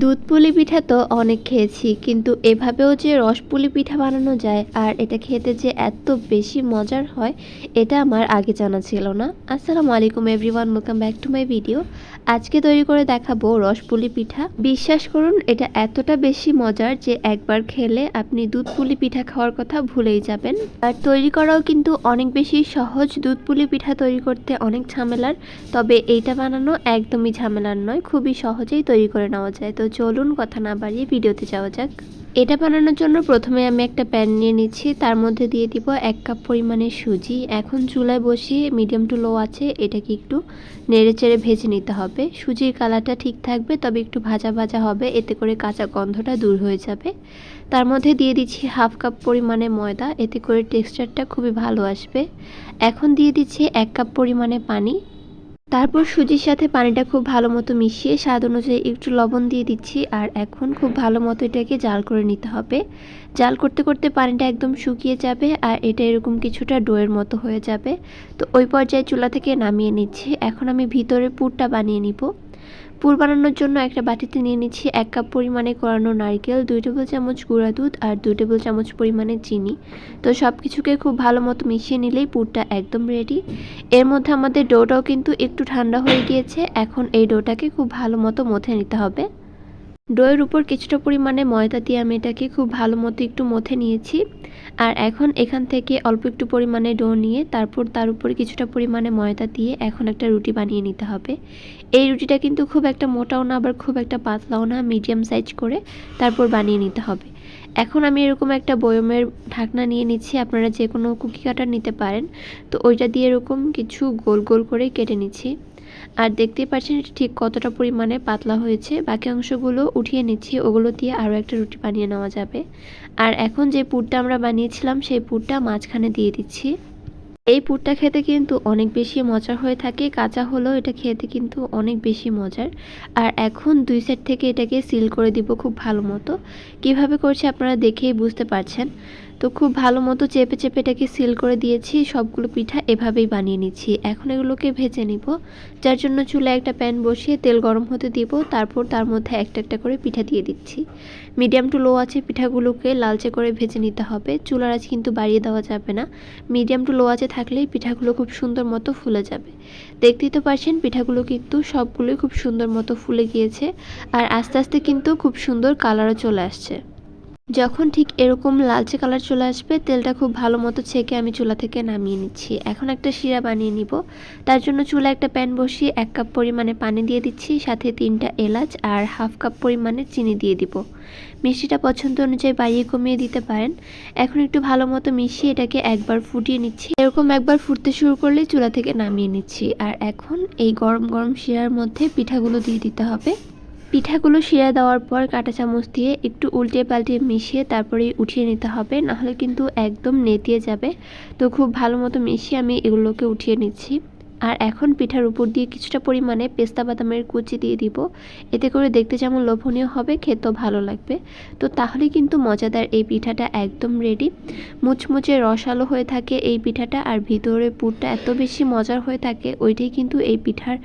দুধ পুলি পিঠা তো অনেক খেয়েছি, কিন্তু এভাবেও যে রস পুলি পিঠা বানানো যায় আর এটা খেতে যে এত বেশি মজার হয়, এটা আমার আগে জানা ছিল না। আসসালামু আলাইকুম everyone welcome back to my video আজকে তৈরি করে দেখাবো রস পুলি পিঠা। বিশ্বাস করুন, এটা এতটা বেশি মজার যে একবার খেলে আপনি দুধ পুলি পিঠা খাওয়ার কথা ভুলেই যাবেন। আর তৈরি করাও কিন্তু অনেক বেশি সহজ দুধ পুলি পিঠা তৈরি করতে অনেক ঝামেলার, তবে এইটা বানানো একদমই ঝামেলার নয়, খুবই সহজেই তৈরি করে নেওয়া যায়। তো চলুন কথা না বাড়িয়ে ভিডিওতে যাওয়া যাক। এটা বানানোর জন্য প্রথমে আমি একটা প্যান নিয়ে নিচ্ছি। তার মধ্যে দিয়ে দিব এক কাপ পরিমাণে সুজি। এখন চুলায় বসিয়ে মিডিয়াম টু লো আছে, এটাকে একটু নেড়ে চেড়ে ভেজে নিতে হবে। সুজির কালারটা ঠিক থাকবে, তবে একটু ভাজা ভাজা হবে। এতে করে কাঁচা গন্ধটা দূর হয়ে যাবে। তার মধ্যে দিয়ে দিচ্ছি হাফ কাপ পরিমাণে ময়দা। এতে করে টেক্সচারটা খুবই ভালো আসবে। এখন দিয়ে দিচ্ছি এক কাপ পরিমাণে পানি। তারপর সুজির সাথে পানিটা খুব ভালো মতো মিশিয়ে স্বাদ অনুযায়ী একটু লবণ দিয়ে দিচ্ছি আর এখন খুব ভালো মতো এটাকে জাল করে নিতে হবে। জাল করতে করতে পানিটা একদম শুকিয়ে যাবে আর এটা এরকম কিছুটা ডোয়ের মতো হয়ে যাবে। তো ওই পর্যায়ে চুলা থেকে নামিয়ে নিচ্ছি। এখন আমি ভিতরে পুরটা বানিয়ে নিব। পুর বানানোর জন্য একটা বাটিতে নিয়ে নিচ্ছি এক কাপ পরিমাণে কোরানো নারকেল, দুই টেবিল চামচ গুঁড়া দুধ আর দুই টেবিল চামচ পরিমাণে চিনি। তো সব কিছুকে খুব ভালো মতো মিশিয়ে নিলেই পুরটা একদম রেডি এর মধ্যে আমাদের ডোটাও কিন্তু একটু ঠান্ডা হয়ে গিয়েছে, এখন এই ডোটাকে খুব ভালো মতো মথে নিতে হবে। ডোয়ের উপর কিছুটা পরিমাণে ময়দা দিয়ে আমি এটাকে খুব ভালো মতো একটু মথে নিয়েছি। আর এখন এখান থেকে অল্প একটু পরিমাণে ডো নিয়ে তারপর তার উপরে কিছুটা পরিমাণে ময়দা দিয়ে এখন একটা রুটি বানিয়ে নিতে হবে। এই রুটিটা কিন্তু খুব একটা মোটাও না, আবার খুব একটা পাতলাও না, মিডিয়াম সাইজ করে তারপর বানিয়ে নিতে হবে। এখন আমি এরকম একটা বয়মের ঢাকনা নিয়ে নিচ্ছি, আপনারা যে কোনো কুকি কাটার নিতে পারেন। তো ওইটা দিয়ে এরকম কিছু গোল গোল করে কেটে নিচ্ছি। আর দেখতেই পাচ্ছেন ঠিক কতটা পরিমাণে পাতলা হয়েছে। বাকি অংশগুলো উঠিয়ে নিচ্ছি, ওগুলো দিয়ে আরও একটা রুটি বানিয়ে নেওয়া যাবে। আর এখন যে পুরটা আমরা বানিয়েছিলাম, সেই পুরটা মাঝখানে দিয়ে দিচ্ছি। এই পুরটা খেতে কিন্তু অনেক বেশি মজার হয়ে থাকে। কাঁচা হলেও এটা খেতে কিন্তু অনেক বেশি মজার। আর এখন দুই সাইড থেকে এটাকে সিল করে দিব খুব ভালো মতো। কীভাবে করছে আপনারা দেখেই বুঝতে পারছেন। তো খুব ভালো মতো চেপে চেপে এটাকে সিল করে দিয়েছি। সবগুলো পিঠা এভাবেই বানিয়ে নিচ্ছি। এখন এগুলোকে ভেজে নিব। যার জন্য চুলে একটা প্যান বসিয়ে তেল গরম হতে দিব। তারপর তার মধ্যে একটা একটা করে পিঠা দিয়ে দিচ্ছি। মিডিয়াম টু লো আছে পিঠাগুলোকে লালচে করে ভেজে নিতে হবে। চুলার আজ কিন্তু বাড়িয়ে দেওয়া যাবে না। মিডিয়াম টু লো আছে থাকলেই পিঠাগুলো খুব সুন্দর মতো ফুলে যাবে। দেখতেই তো পারছেন, পিঠাগুলো কিন্তু সবগুলোই খুব সুন্দর মতো ফুলে গিয়েছে আর আস্তে আস্তে কিন্তু খুব সুন্দর কালারও চলে আসছে। যখন ঠিক এরকম লালচে কালার চলে আসবে, তেলটা খুব ভালো মতো ছেঁকে আমি চুলা থেকে নামিয়ে নিচ্ছি। এখন একটা শিরা বানিয়ে নিব। তার জন্য চুলা একটা প্যান বসিয়ে এক কাপ পরিমাণে পানি দিয়ে দিচ্ছি, সাথে তিনটা এলাচ আর হাফ কাপ পরিমাণে চিনি দিয়ে দিব। মিষ্টিটা পছন্দ অনুযায়ী বাড়িয়ে কমিয়ে দিতে পারেন। এখন একটু ভালো মতো মিশিয়ে এটাকে একবার ফুটিয়ে নিচ্ছি। এরকম একবার ফুটতে শুরু করলে চুলা থেকে নামিয়ে নিচ্ছি। আর এখন এই গরম গরম শিরার মধ্যে পিঠাগুলো দিয়ে দিতে হবে। পিঠাগুলো শিরা দেওয়ার পর কাঁটা চামচ দিয়ে একটু উল্টে পাল্টে মিশিয়ে তারপরে উঠিয়ে নিতে হবে। নাহলে কিন্তু একদম নেতিয়ে যাবে। তো খুব ভালো মতো মিশিয়ে আমি এগুলোকে উঠিয়ে নিচ্ছি। আর এখন পিঠার উপর দিয়ে কিছুটা পরিমাণে পেস্তা বাদামের কুচি দিয়ে দিব। এতে করে দেখতে যেমন লোভনীয় হবে, খেতেও ভালো লাগবে। তো তাহলে কিন্তু মজাদার এই পিঠাটা একদম রেডি মুচমুচে রসালো হয়ে থাকে এই পিঠাটা আর ভিতরে পুরটা এত বেশি মজার হয়ে থাকে, ওইটাই কিন্তু এই পিঠার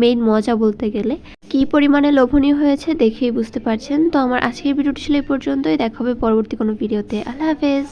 মেইন মজা বলতে গেলে। কি পরিমাণে লোভনীয় হয়েছে দেখেই বুঝতে পারছেন। তো আমার আজকের ভিডিওটি ছিল এই পর্যন্তই। দেখা হবে পরবর্তী কোনো ভিডিওতে। আল্লাহ হাফেজ।